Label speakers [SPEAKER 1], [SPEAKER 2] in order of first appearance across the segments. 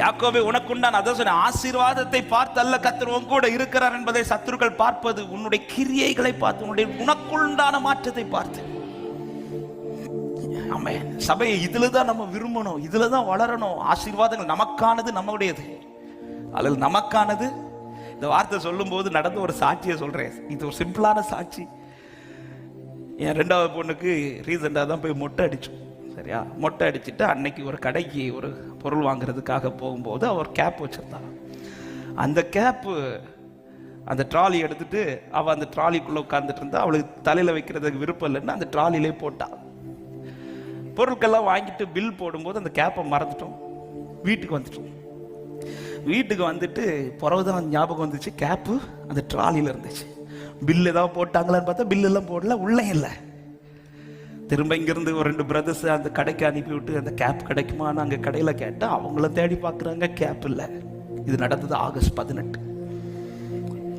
[SPEAKER 1] யாக்கோவே உனக்கு உண்டான அதான் சொன்ன ஆசீர்வாதத்தை பார்த்து அல்ல கத்தர் உன் கூட இருக்கிறார் என்பதை சத்துருக்கள் பார்ப்பது உன்னுடைய கிரியைகளை பார்த்து உன்னுடைய உனக்குண்டான மாற்றத்தை பார்த்து. ஆமே சபையை இதில் தான் நம்ம விரும்பணும் இதில் தான் வளரணும். ஆசீர்வாதங்கள் நமக்கானது நம்முடையது. அல்லது நமக்கானது. இந்த வார்த்தை சொல்லும்போது நடந்த ஒரு சாட்சியை சொல்கிறேன் இது ஒரு சிம்பிளான சாட்சி. என் ரெண்டாவது பொண்ணுக்கு ரீசெண்டாக தான் போய் மொட்டை அடித்தோம் சரியா? மொட்டை அடிச்சுட்டு அன்னைக்கு ஒரு கடைக்கு ஒரு பொருள் வாங்குறதுக்காக போகும்போது அவர் கேப் வச்சுருந்தான். அந்த கேப்பு அந்த ட்ராலி எடுத்துட்டு அவள் அந்த ட்ராலிக்குள்ளே உட்காந்துட்டு இருந்தா அவளுக்கு தலையில் வைக்கிறதுக்கு விருப்பம் இல்லைன்னு அந்த ட்ராலிலே போட்டாள் பொருட்கள்லாம் வாங்கிட்டு பில் போடும்போது அந்த கேப்பை மறந்துட்டோம். வீட்டுக்கு வந்துட்டோம். வீட்டுக்கு வந்துட்டு பிறகுதான் ஞாபகம் வந்துச்சு கேப்பு அந்த ட்ராலியில் இருந்துச்சு. பில் ஏதாவது போட்டாங்களான்னு பார்த்தா பில்லெல்லாம் போடல உள்ளே இல்லை. திரும்ப இங்கேருந்து ஒரு ரெண்டு பிரதர்ஸ் அந்த கடைக்கு அனுப்பிவிட்டு அந்த கேப் கிடைக்குமான்னு அங்கே கடையில் கேட்டால் அவங்கள தேடி பார்க்குறாங்க கேப் இல்லை. இது நடந்தது ஆகஸ்ட் பதினெட்டு.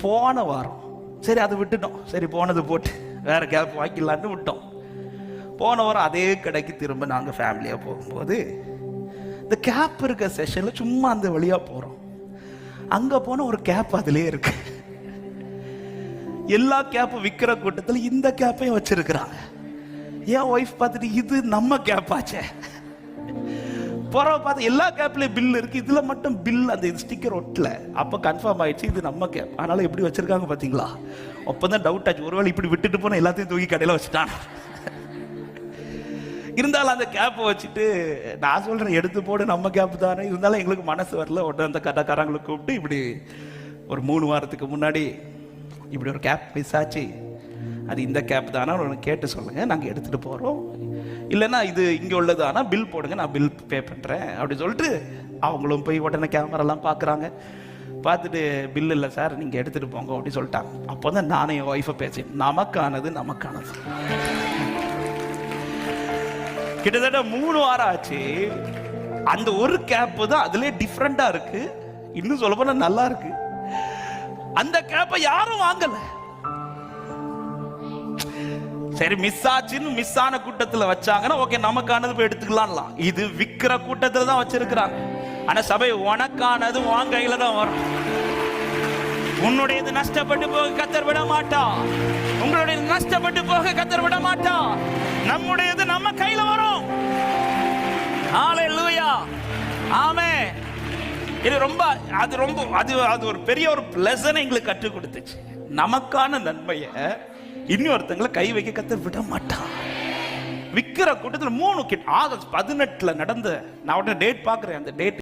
[SPEAKER 1] போன வாரம். சரி அதை விட்டுட்டோம். சரி போனது போட்டு வேறு கேப் வாங்கிடலான்னு விட்டோம். போன வாரம் அதே கடைக்கு திரும்ப நாங்கள் ஃபேமிலியாக போகும்போது இந்த கேப் இருக்க செஷனில் சும்மா அந்த வழியாக போகிறோம் அங்கே போன ஒரு கேப் அதிலே இருக்கு. எல்லா கேப்பும் விற்கிற கூட்டத்தில் இந்த கேப்பையும் வச்சுருக்குறாங்க. என் ஒய்ஃப் பார்த்துட்டு இது நம்ம கேப் ஆச்சே. புறவை பார்த்து எல்லா கேப்லயும் பில் இருக்கு. இதுல மட்டும் பில் அந்த இது ஸ்டிக்கர் ஒட்டல. அப்ப கன்ஃபார்ம் ஆயிடுச்சு இது நம்ம கேப் அதனால எப்படி வச்சிருக்காங்க பாத்தீங்களா அப்பதான் டவுட் ஆச்சு. ஒருவேளை இப்படி விட்டுட்டு போனால் எல்லாத்தையும் தூக்கி கடையில வச்சுட்டான்? இருந்தாலும் அந்த கேப்பை வச்சுட்டு நான் சொல்றேன் எடுத்து போடு நம்ம கேப் தானே. இருந்தாலும் எங்களுக்கு மனசு வரல. உடனே அந்த கடைக்காரங்களை கூப்பிட்டு இப்படி ஒரு மூணு வாரத்துக்கு முன்னாடி இப்படி ஒரு கேப் மிஸ் ஆச்சு. அது இந்த கேப் தானா? ஒன்று கேட்டு சொல்லுங்கள் நாங்கள் எடுத்துகிட்டு போகிறோம் இல்லைன்னா இது இங்கே உள்ளதானா பில் போடுங்க நான் பில் பே பண்ணுறேன் அப்படி சொல்லிட்டு அவங்களும் போய் உடனே கேமராலாம் பார்க்குறாங்க பார்த்துட்டு பில் இல்லை சார் நீங்கள் எடுத்துகிட்டு போங்க அப்படி சொல்லிட்டாங்க. அப்போ தான் நானும் என் ஒய்ஃபை பேசேன் நமக்கானது நமக்கானது. கிட்டத்தட்ட மூணு வாரம் ஆச்சு. அந்த ஒரு கேப்பு தான் அதுலேயே டிஃப்ரெண்ட்டாக இருக்குது இன்னும் சொல்ல போனால் நல்லா இருக்குது அந்த கேப்பை யாரும் வாங்கலை. சரி மிஸ் ஆச்சுன்னு மிஸ் ஆன கூட்டத்துல வச்சாங்கன்னா ஓகே நமக்கானது போய் எடுத்துக்கலாம்லாம். இது விக்கிற கூட்டத்துல தான் வச்சிருக்கிறாங்க. ஆனா சபை உனக்கானது உன் கையில தான் வரும். உன்னுடையது நஷ்டப்பட்டு போக கத்தர் விட மாட்டா. உங்களுடைய நஷ்டப்பட்டு போக கத்தர் விட மாட்டா. நம்முடையது நம்ம கையில வரும். ஹalleluya ஆமே இது ரொம்ப அது ரொம்ப அது அது ஒரு பெரிய ஒரு பிளஸனை எங்களுக்கு கற்றுக் கொடுத்துச்சு. நமக்கான நன்மையை இன்னொருத்தங்களை கை வைக்க கத்த விட மாட்டான் விக்கிற கூட்டத்தில் மூணு கிட் ஆகஸ்ட் பதினெட்டுல நடந்த நான் உடனே டேட் பார்க்குறேன் அந்த டேட்